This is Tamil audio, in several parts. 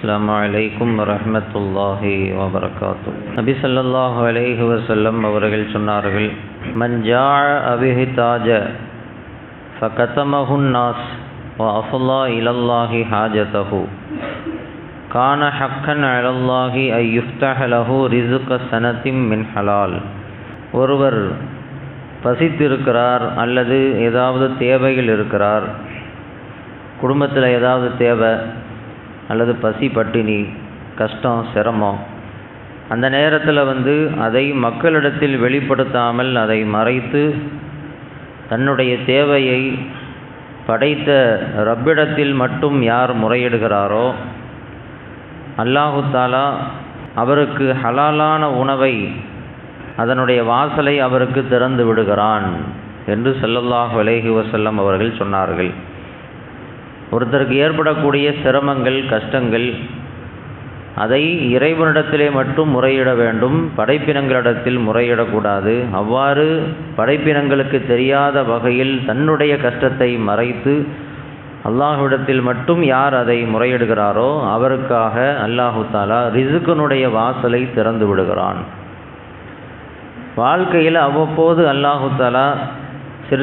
السلام عليكم ورحمة الله وبركاته நபி ஸல்லல்லாஹு அலைஹி வஸல்லம் அவர்கள் சொன்னார்கள் மன் ஜாஅ அபிஹி தாஜ ஃபகதமஹு الناس وأفضى إلى الله حاجته كان حقا على الله أن يفتح له رزق سنة من حلال ஒருவர் பசித்திருக்கிறார் அல்லது ஏதாவது தேவைகள் இருக்கிறார் குடும்பத்தில் ஏதாவது தேவை அல்லது பசி பட்டினி கஷ்டம் சிரமம் அந்த நேரத்தில் வந்து அதை மக்களிடத்தில் வெளிப்படுத்தாமல் அதை மறைத்து தன்னுடைய தேவையை படைத்த ரப்பிடத்தில் மட்டும் யார் முறையிடுகிறாரோ அல்லாஹு தாலா அவருக்கு ஹலாலான உணவை அதனுடைய வாசலை அவருக்கு திறந்து விடுகிறான் என்று செல்லல்லாஹ் விலகி வசல்லம் அவர்கள் சொன்னார்கள். ஒருத்தருக்கு ஏற்படக்கூடிய சிரமங்கள் கஷ்டங்கள் அதை இறைவனிடத்திலே மட்டும் முறையிட வேண்டும் படைப்பினங்களிடத்தில் முறையிடக்கூடாது. அவ்வாறு படைப்பினங்களுக்கு தெரியாத வகையில் தன்னுடைய கஷ்டத்தை மறைத்து அல்லாஹுவிடத்தில் மட்டும் யார் அதை முறையிடுகிறாரோ அவருக்காக அல்லாஹு தாலா ரிசுக்கனுடைய வாசலை திறந்து விடுகிறான். வாழ்க்கையில் அவ்வப்போது அல்லாஹு தாலா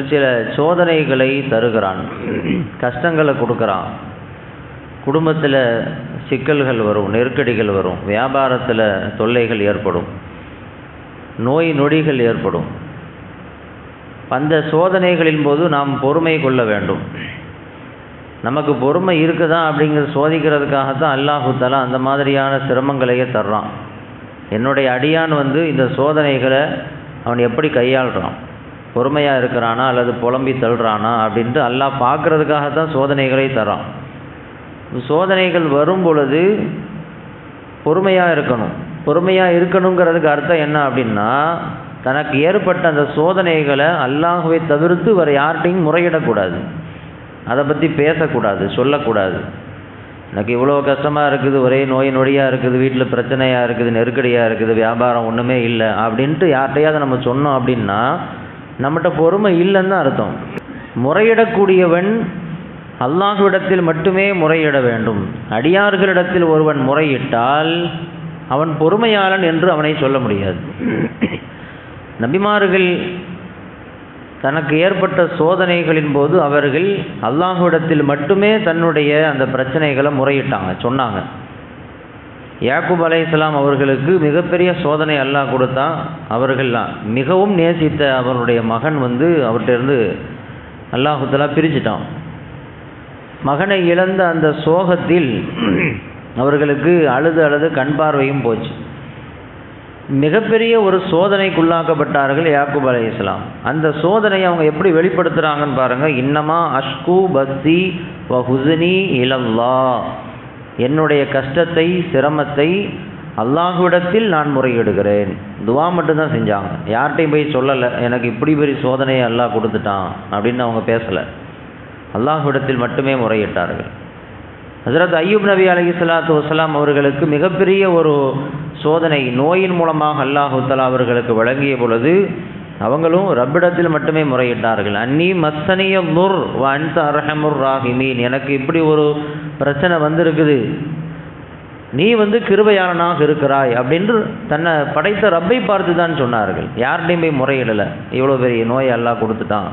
சில சோதனைகளை தருகிறான். கஷ்டங்களை கொடுக்குறான். குடும்பத்தில் சிக்கல்கள் வரும் நெருக்கடிகள் வரும் வியாபாரத்தில் தொல்லைகள் ஏற்படும் நோய் நொடிகள் ஏற்படும். அந்த சோதனைகளின் போது நாம் பொறுமை கொள்ள வேண்டும். நமக்கு பொறுமை இருக்குதா அப்படிங்கிறத சோதிக்கிறதுக்காகத்தான் அல்லாஹு அந்த மாதிரியான சிரமங்களையே தர்றான். என்னுடைய அடியான் வந்து இந்த சோதனைகளை அவன் எப்படி கையாளுறான்? பொறுமையாக இருக்கிறானா அல்லது புலம்பி தள்ளுறானா அப்படின்ட்டு அல்லாஹ் பார்க்குறதுக்காகத்தான் சோதனைகளை தரான். சோதனைகள் வரும் பொழுது பொறுமையாக இருக்கணும். பொறுமையாக இருக்கணுங்கிறதுக்கு அர்த்தம் என்ன அப்படின்னா தனக்கு ஏற்பட்ட அந்த சோதனைகளை அல்லாஹுவை தவிர்த்து வேறு யார்கிட்டையும் முறையிடக்கூடாது. அதை பற்றி பேசக்கூடாது சொல்லக்கூடாது. எனக்கு இவ்வளோ கஷ்டமாக இருக்குது ஒரே நோய் நொடியாக இருக்குது வீட்டில் பிரச்சனையாக இருக்குது நெருக்கடியாக இருக்குது வியாபாரம் ஒன்றுமே இல்லை அப்படின்ட்டு யார்கிட்டையாவது நம்ம சொன்னோம் அப்படின்னா நம்மகிட்ட பொறுமை இல்லைன்னு தான் அர்த்தம். முறையிடக்கூடியவன் அல்லாஹுவிடத்தில் மட்டுமே முறையிட வேண்டும். அடியார்களிடத்தில் ஒருவன் முறையிட்டால் அவன் பொறுமையாளன் என்று அவனை சொல்ல முடியாது. நபிமார்கள் தனக்கு ஏற்பட்ட சோதனைகளின் போது அவர்கள் அல்லாஹுவிடத்தில் மட்டுமே தன்னுடைய அந்த பிரச்சனைகளை முறையிட்டாங்க சொன்னாங்க. யாக்குப் அலை இஸ்லாம் அவர்களுக்கு மிகப்பெரிய சோதனை அல்லாஹ் கொடுத்தான் அவர்கள் மிகவும் நேசித்த அவருடைய மகன் வந்து அவர்கிட்டருந்து அல்லாஹுத்தலாக பிரிச்சுட்டான் மகனை இழந்த அந்த சோகத்தில் அவர்களுக்கு அழுது அழுது கண் பார்வையும் போச்சு. மிகப்பெரிய ஒரு சோதனைக்குள்ளாக்கப்பட்டார்கள் யாக்குப் அலை இஸ்லாம் அந்த சோதனையை அவங்க எப்படி வெளிப்படுத்துகிறாங்கன்னு பாருங்கள் இன்னமா அஷ்கு பக்தி வ ஹுசனி இலல்லா என்னுடைய கஷ்டத்தை சிரமத்தை அல்லாஹுவிடத்தில் நான் முறையிடுகிறேன். துவா மட்டும்தான் செஞ்சாங்க. யார்கிட்டையும் போய் சொல்லலை. எனக்கு இப்படி பெரிய சோதனையை அல்லாஹ் கொடுத்துட்டான் அப்படின்னு அவங்க பேசலை. அல்லாஹுவிடத்தில் மட்டுமே முறையிட்டார்கள். ஹசரத் ஐயூப் நபி அலி சலாத்து வசலாம் அவர்களுக்கு மிகப்பெரிய ஒரு சோதனை நோயின் மூலமாக அல்லாஹு தலா அவர்களுக்கு வழங்கிய பொழுது அவங்களும் ரப்பிடத்தில் மட்டுமே முறையிட்டார்கள். அன்னி மஸ்தனிய முர் அன்த அரஹமுர் ராஹிமீன். எனக்கு இப்படி ஒரு பிரச்சனை வந்திருக்குது. நீ வந்து கிருபையாளனாக இருக்கிறாய் அப்படின்னு தன்னை படைத்த ரப்பை பார்த்து தான் சொன்னார்கள். யார்கிட்டையும் போய் முறையிடலை. இவ்வளோ பெரிய நோயை எல்லாம் கொடுத்துட்டான்.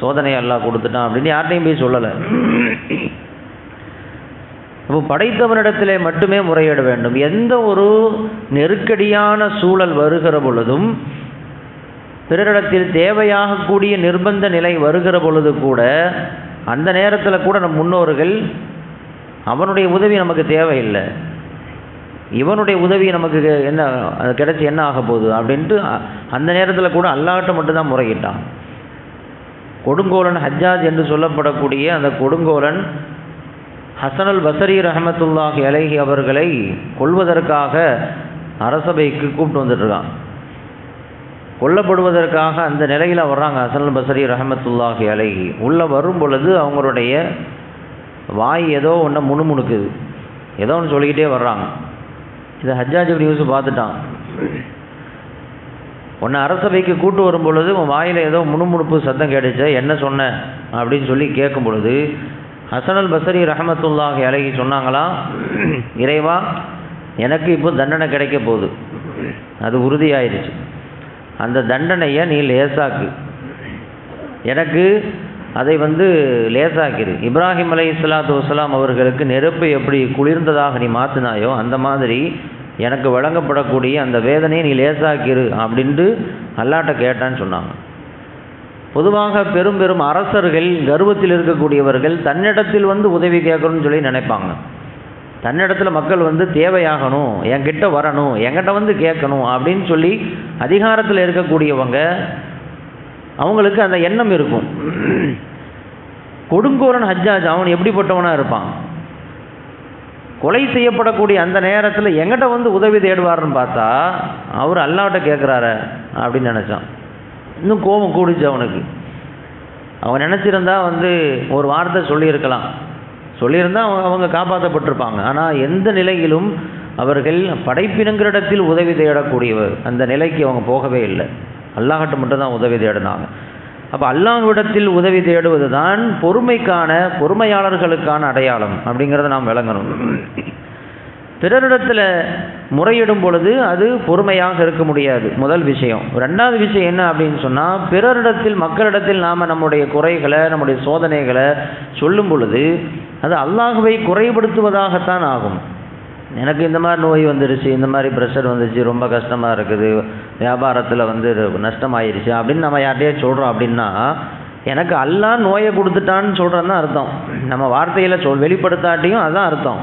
சோதனை எல்லாம் கொடுத்துட்டான் அப்படின்னு யார்கிட்டையும் போய் சொல்லலை. அப்போ படைத்தவனிடத்திலே மட்டுமே முறையிட வேண்டும். எந்த ஒரு நெருக்கடியான சூழல் வருகிற பொழுதும் பிறரிடத்தில் தேவையாகக்கூடிய நிர்பந்த நிலை வருகிற பொழுது கூட அந்த நேரத்தில் கூட நம் முன்னோர்கள் அவனுடைய உதவி நமக்கு தேவையில்லை. இவனுடைய உதவி நமக்கு என்ன அது கிடைச்சி என்ன ஆக போகுது அப்படின்ட்டு அந்த நேரத்தில் கூட அல்லாட்ட மட்டும்தான் முறையிட்டான். கொடுங்கோலன் ஹஜ்ஜாஜ் என்று சொல்லப்படக்கூடிய அந்த கொடுங்கோலன் ஹசனல் பசரி ரஹமத்துல்லாஹி அலைஹி அவர்களை கொள்வதற்காக அரசபைக்கு கூப்பிட்டு வந்துட்டுருக்கான் கொல்லப்படுவதற்காக அந்த நிலையில் வர்றாங்க ஹசனல் பசரி ரஹமத்துல்லாஹி அலைஹி. உள்ளே வரும் பொழுது அவங்களுடைய வாய் ஏதோ ஒன்று முணுமுணுக்குது. ஏதோ ஒன்று சொல்லிக்கிட்டே வர்றாங்க. இதை ஹஜ்ஜாஜ் நியூஸ் பார்த்துட்டான். உன்னை அரசபைக்கு கூட்டு வரும் பொழுது உன் வாயில் ஏதோ முணுமுணுப்பு சத்தம் கேட்டுச்சு என்ன சொன்ன? அப்படின்னு சொல்லி கேட்கும் பொழுது ஹசனல் பசரி ரஹமத்துல்லாஹி அலைஹி சொன்னாங்களா இறைவா எனக்கு இப்போ தண்டனை கிடைக்க போகுது. அது உறுதியாயிருச்சு. அந்த தண்டனையை நீ லேசாக்கு. எனக்கு அதை வந்து லேசாக்கிரு. இப்ராஹிம் அலை இஸ்லாத்து வலாம் அவர்களுக்கு நெருப்பு எப்படி குளிர்ந்ததாக நீ மாற்றினாயோ அந்த மாதிரி எனக்கு வழங்கப்படக்கூடிய அந்த வேதனையை நீ லேசாக்கிரு அப்படின்ட்டு அல்லாட்ட கேட்டான்னு சொன்னாங்க. பொதுவாக பெரும் பெரும் அரசர்கள் கர்வத்தில் இருக்கக்கூடியவர்கள் தன்னிடத்தில் வந்து உதவி கேட்கணும்னு சொல்லி நினைப்பாங்க. தன்னிடத்தில் மக்கள் வந்து தேவையாகணும் என்கிட்ட வரணும் என்கிட்ட வந்து கேட்கணும் அப்படின்னு சொல்லி அதிகாரத்தில் இருக்கக்கூடியவங்க அவங்களுக்கு அந்த எண்ணம் இருக்கும். கொடுங்கோரன் ஹஜ்ஜாஜ் அவன் எப்படிப்பட்டவனாக இருப்பான்? கொலை செய்யப்படக்கூடிய அந்த நேரத்தில் எங்கிட்ட வந்து உதவி தேடுவார்னு பார்த்தா அவர் அல்லாட்ட கேட்குறாரு அப்படின்னு நினச்சான். இன்னும் கோபம் கூடிச்சு அவனுக்கு. அவன் நினச்சிருந்தா வந்து ஒரு வார்த்தை சொல்லியிருக்கலாம். சொல்லியிருந்தால் அவங்க அவங்க காப்பாற்றப்பட்டிருப்பாங்க ஆனால் எந்த நிலையிலும் அவர்கள் படைப்பினங்களிடத்தில் உதவி தேடக்கூடியவர். அந்த நிலைக்கு அவங்க போகவே இல்லை. அல்லாஹட்ட மட்டும்தான் உதவி தேடினாங்க. அப்போ அல்லாஹ்விடத்தில் உதவி தேடுவது தான் பொறுமைக்கான பொறுமையாளர்களுக்கான அடையாளம் அப்படிங்கிறத நாம் விளங்கணும். பிறரிடத்தில் முறையிடும் பொழுது அது பொறுமையாக இருக்க முடியாது. முதல் விஷயம். ரெண்டாவது விஷயம் என்ன அப்படின்னு சொன்னால் பிறரிடத்தில் மக்களிடத்தில் நாம் நம்முடைய குறைகளை நம்முடைய சோதனைகளை சொல்லும் பொழுது அது அல்லாஹுவை குறைபடுத்துவதாகத்தான் ஆகும். எனக்கு இந்த மாதிரி நோய் வந்துருச்சு இந்த மாதிரி ப்ரெஷர் வந்துச்சு ரொம்ப கஷ்டமாக இருக்குது வியாபாரத்தில் வந்து நஷ்டமாயிருச்சு அப்படின்னு நம்ம யார்கிட்டயே சொல்கிறோம் அப்படின்னா எனக்கு அல்லாஹ் நோயை கொடுத்துட்டான்னு சொல்கிறது தான் அர்த்தம். நம்ம வார்த்தையில் சொல் வெளிப்படுத்தாட்டியும் அதுதான் அர்த்தம்.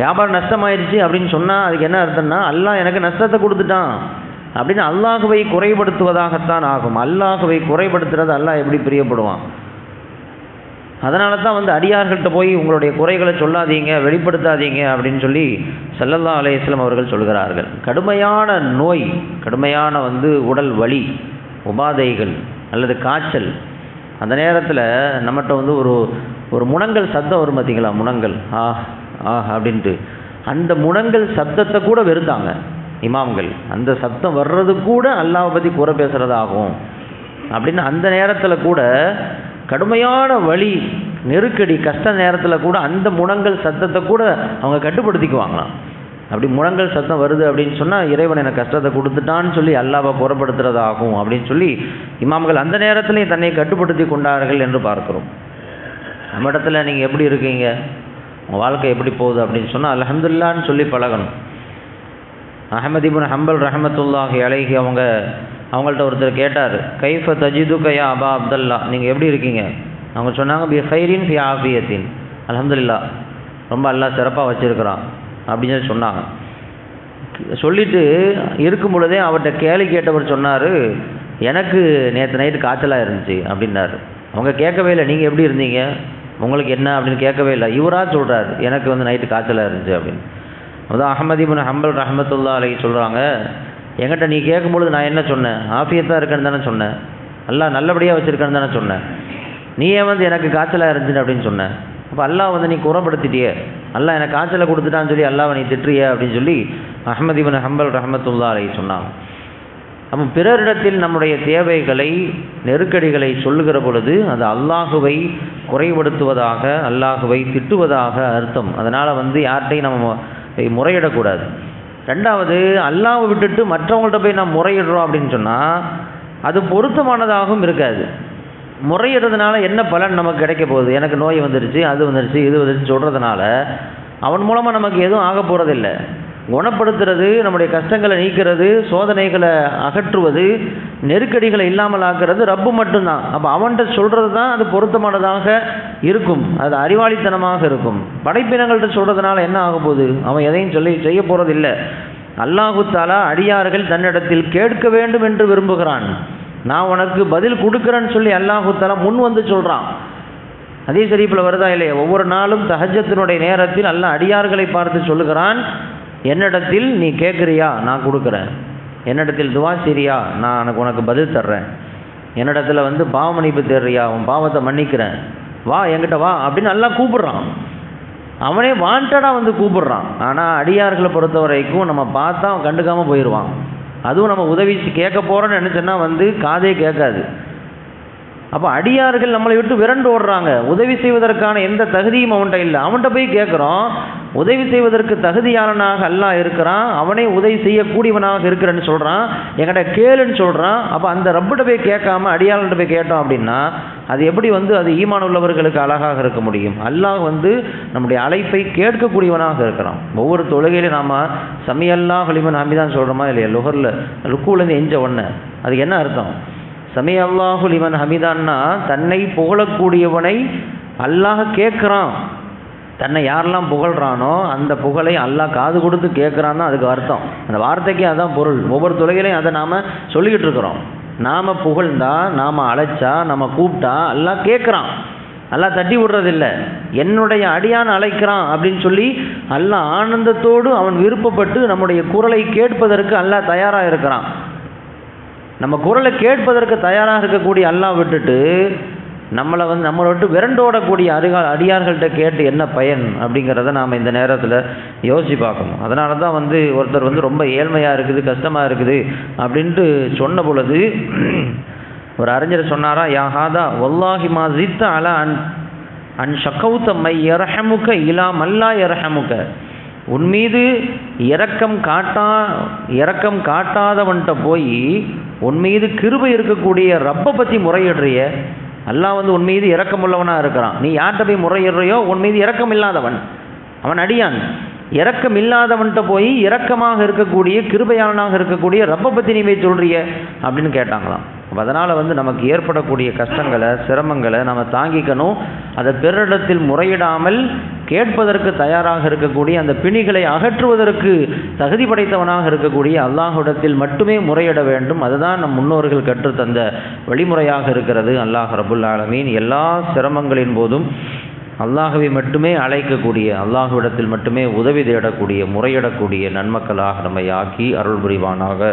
வியாபாரம் நஷ்டமாயிருச்சு அப்படின்னு சொன்னால் அதுக்கு என்ன அர்த்தம்னா அல்லாஹ் எனக்கு நஷ்டத்தை கொடுத்துட்டான் அப்படின்னு அல்லாஹுவை குறைபடுத்துவதாகத்தான் ஆகும். அல்லாஹுவை குறைபடுத்துறது அல்லாஹ் எப்படி பிரியப்படுவான்? அதனால தான் வந்து அடியார்கள்ட்ட போய் உங்களுடைய குறைகளை சொல்லாதீங்க வெளிப்படுத்தாதீங்க அப்படின்னு சொல்லி சல்லல்லா அலையம் அவர்கள் சொல்கிறார்கள். கடுமையான நோய் கடுமையான வந்து உடல் வலி உபாதைகள் அல்லது காய்ச்சல். அந்த நேரத்தில் நம்மகிட்ட வந்து ஒரு ஒரு முனங்கல் சத்தம் வரும் பார்த்தீங்களா? முனங்கல். ஆ ஆ அப்படின்ட்டு. அந்த முனங்கல் சத்தத்தை கூட வெறுத்தாங்க இமாம்கள். அந்த சத்தம் வர்றது கூட அல்லாவை பற்றி குறை பேசுகிறதாகும் அப்படின்னு அந்த நேரத்தில் கூட கடுமையான வழி நெருக்கடி கஷ்ட நேரத்தில் கூட அந்த முழங்கல் சத்தத்தை கூட அவங்க கட்டுப்படுத்திக்குவாங்களாம். அப்படி முழங்கல் சத்தம் வருது அப்படின்னு சொன்னால் இறைவன் எனக்கு கஷ்டத்தை கொடுத்துட்டான்னு சொல்லி அல்லாவை புறப்படுத்துறதாகும் அப்படின்னு சொல்லி இமாம்கள் அந்த நேரத்திலையும் தன்னை கட்டுப்படுத்தி கொண்டார்கள் என்று பார்க்கிறோம். நம்ம இடத்துல நீங்கள் எப்படி இருக்கீங்க? உங்கள் வாழ்க்கை எப்படி போகுது அப்படின்னு சொன்னால் அல்ஹம்துலில்லான்னு சொல்லி பழகணும். அஹமது ஹம்பல் ரஹமத்துல்லாஹி அழகி அவங்க அவங்கள்ட்ட ஒருத்தர் கேட்டார் கைஃப தஜிது யா அபா அப்தல்லா? நீங்கள் எப்படி இருக்கீங்க? அவங்க சொன்னாங்க பி ஹைரின் பி ஆஃபியத்தின். அலமதுல்லா ரொம்ப நல்லா சிறப்பாக வச்சுருக்கிறான் அப்படின்னு சொல்லி சொன்னாங்க. சொல்லிட்டு இருக்கும் பொழுதே அவர்கிட்ட கேள்வி கேட்டவர் சொன்னார் எனக்கு நேற்று நைட்டு காய்ச்சலாக இருந்துச்சு அப்படின்னாரு. அவங்க கேட்கவே இல்லை நீங்கள் எப்படி இருந்தீங்க? உங்களுக்கு என்ன? அப்படின்னு கேட்கவே இல்லை. இவராக சொல்கிறார் எனக்கு வந்து நைட்டு காய்ச்சலாக இருந்துச்சு அப்படின்னு. அதான் அஹமது ஹம்பல் ரஹமத்துல்லா அலை சொல்கிறாங்க என்கிட்ட நீ கேட்கும்பொழுது நான் என்ன சொன்னேன்? ஆஃபியத்தாக இருக்கேன்னு தானே சொன்னேன். அல்லாஹ் நல்லபடியாக வச்சுருக்கேன்னு தானே சொன்னேன். நீ ஏன் வந்து எனக்கு காய்ச்சலாக இருந்துச்சு அப்படின்னு சொன்னேன். அப்போ அல்லாஹ் வந்து நீ குறப்படுத்திட்டியே. அல்லாஹ் எனக்கு காய்ச்சலை கொடுத்துட்டான்னு சொல்லி அல்லாவை நீ திட்டுறிய அப்படின்னு சொல்லி அஹமது ஹம்பல் ரஹமத்துல்லா அலை சொன்னாங்க. அப்போ பிறரிடத்தில் நம்முடைய தேவைகளை நெருக்கடிகளை சொல்லுகிற பொழுது அது அல்லாஹுவை குறைபடுத்துவதாக அல்லாஹுவை திட்டுவதாக அர்த்தம். அதனால் வந்து யார்கிட்டையும் நம்ம முறையிடக்கூடாது. ரெண்டாவது அல்லாவை விட்டுட்டு மற்றவங்கள்ட்ட போய் நம்ம முறையிடுறோம் அப்படின்னு சொன்னால் அது பொருத்தமானதாகவும் இருக்காது. முறையிடுறதுனால என்ன பலன் நமக்கு கிடைக்க போகுது? எனக்கு நோய் வந்துருச்சு அது வந்துருச்சு இது வந்துருச்சு சொல்கிறதுனால அவன் மூலமாக நமக்கு எதுவும் ஆக போகிறதில்ல குணப்படுத்துறது நம்முடைய கஷ்டங்களை நீக்கிறது சோதனைகளை அகற்றுவது நெருக்கடிகளை இல்லாமல் ஆக்குறது ரப்பு மட்டும்தான். அப்போ அவன்கிட்ட சொல்கிறது தான் அது பொருத்தமானதாக இருக்கும். அது அறிவாளித்தனமாக இருக்கும். படைப்பினங்கள்ட்ட சொல்கிறதுனால என்ன ஆக போகுது? அவன் எதையும் சொல்லி செய்ய போகிறது இல்லை அல்லாஹு அடியார்கள் தன்னிடத்தில் கேட்க வேண்டும் என்று விரும்புகிறான். நான் உனக்கு பதில் கொடுக்குறேன்னு சொல்லி அல்லாஹுத்தாலா முன் வந்து சொல்கிறான் அதே சரிப்பில் வருதா இல்லையா? ஒவ்வொரு நாளும் தஹஜத்தினுடைய நேரத்தில் அல்ல அடியார்களை பார்த்து சொல்லுகிறான் என்னிடத்தில் நீ கேட்குறியா? நான் கொடுக்குறேன். என்னிடத்தில் துவா செய்றியா? நான் எனக்கு உனக்கு பதில் தர்றேன். என்னிடத்தில் வந்து பாவமன்னிப்பு தேர்றியா தேடுறியா? உன் பாவத்தை மன்னிக்கிறேன். வா என்கிட்ட வா அப்படின்னு நல்லா கூப்பிடுறான். அவனே வாண்டடாக வந்து கூப்பிடுறான். ஆனால் அடியார்களை பொறுத்த வரைக்கும் நம்ம பார்த்தா அவன் கண்டுக்காமல் போயிடுவான் அதுவும் நம்ம உதவி கேட்க போகிறோன்னு நினச்சோன்னா வந்து காதே கேட்காது. அப்போ அடியார்கள் நம்மளை விட்டு விரண்டு ஓடுறாங்க. உதவி செய்வதற்கான எந்த தகுதியும் அவன்கிட்ட இல்லை. அவன்கிட்ட போய் கேட்குறோம் உதவி செய்வதற்கு தகுதியாளனாக அல்லாஹ் இருக்கிறான். அவனே உதவி செய்யக்கூடியவனாக இருக்கிறேன்னு சொல்கிறான் என்கிட்ட கேளுன்னு சொல்கிறான் அப்போ அந்த ரப்பிட்ட போய் கேட்காம அடியாளன்ட்ட போய் கேட்டோம் அப்படின்னா அது எப்படி வந்து அது ஈமான் உள்ளவர்களுக்கு அழகாக இருக்க முடியும்? அல்லாஹ் வந்து நம்முடைய அழைப்பை கேட்கக்கூடியவனாக இருக்கிறான். ஒவ்வொரு தொழுகையிலும் நாம் சமியல்லாஹ் ஹலிமன் ஹமிதான் சொல்கிறோமா இல்லையா? லுகரில் லுக்கூலேருந்து எஞ்ச ஒன்று அதுக்கு என்ன அர்த்தம்? சமி அல்லாஹு இவன் ஹமிதான்னா தன்னை புகழக்கூடியவனை அல்லாஹ் கேட்குறான். தன்னை யாரெல்லாம் புகழ்கிறானோ அந்த புகழை அல்லாஹ் காது கொடுத்து கேட்குறான் தான் அதுக்கு அர்த்தம். அந்த வார்த்தைக்கு அதான் பொருள். ஒவ்வொரு துறையிலையும் அதை நாம் சொல்லிக்கிட்டு இருக்கிறோம். நாம் புகழ்ந்தா நாம் அழைச்சா நம்ம கூப்பிட்டா எல்லாம் கேட்குறான். எல்லாம் தட்டி விடுறதில்ல. என்னுடைய அடியான் அழைக்கிறான் அப்படின்னு சொல்லி எல்லாம் ஆனந்தத்தோடு அவன் விருப்பப்பட்டு நம்முடைய குரலை கேட்பதற்கு அல்லாஹ் தயாராக இருக்கிறான். நம்ம குரலை கேட்பதற்கு தயாராக இருக்கக்கூடிய அல்லாஹ் விட்டுட்டு நம்மளை வந்து நம்மளை விட்டு விரண்டோடக்கூடிய அருகா அடியார்கள்ட்ட கேட்டு என்ன பயன் அப்படிங்கிறத நாம் இந்த நேரத்தில் யோசிச்சு பார்க்கணும். அதனால தான் வந்து ஒருத்தர் வந்து ரொம்ப ஏழ்மையாக இருக்குது கஷ்டமாக இருக்குது அப்படின்ட்டு சொன்ன பொழுது ஒரு அறிஞர் சொன்னாரா யா ஹாதா ஒல்லாஹி மா ஜித்த அலா அன் அன் ஷக்கௌத்த மை இரஹமுக இலா மல்லா இரஹமுக உன் மீது இரக்கம் காட்டா இரக்கம் காட்டாதவன்கிட்ட போய் உன் மீது கிருபை இருக்கக்கூடிய ரப்பை பற்றி முறையிடுறிய? எல்லாம் வந்து உன் மீது இரக்கம் உள்ளவனாக இருக்கிறான். நீ யார்கிட்ட போய் முறையிடுறியோ உன் மீது இரக்கம் இல்லாதவன் அவன் அடியான். இரக்கம் இல்லாதவன்கிட்ட போய் இரக்கமாக இருக்கக்கூடிய கிருபையாளனாக இருக்கக்கூடிய ரப்பை பற்றி நீ போய் சொல்கிறிய அப்படின்னு கேட்டாங்களாம். அப்போ அதனால் வந்து நமக்கு ஏற்படக்கூடிய கஷ்டங்களை சிரமங்களை நம்ம தாங்கிக்கணும். அதை பிறரிடத்தில் முறையிடாமல் கேட்பதற்கு தயாராக இருக்கக்கூடிய அந்த பிணிகளை அகற்றுவதற்கு தகுதி படைத்தவனாக இருக்கக்கூடிய அல்லாஹுடத்தில் மட்டுமே முறையிட வேண்டும். அதுதான் நம் முன்னோர்கள் கற்றுத்தந்த வழிமுறையாக இருக்கிறது. அல்லாஹ் ரபுல் ஆலமீன் எல்லா சிரமங்களின் போதும் அல்லாஹுவை மட்டுமே அழைக்கக்கூடிய அல்லாஹுவிடத்தில் மட்டுமே உதவி தேடக்கூடிய முறையிடக்கூடிய நன்மக்களாக நம்மை ஆக்கி அருள் புரிவானாக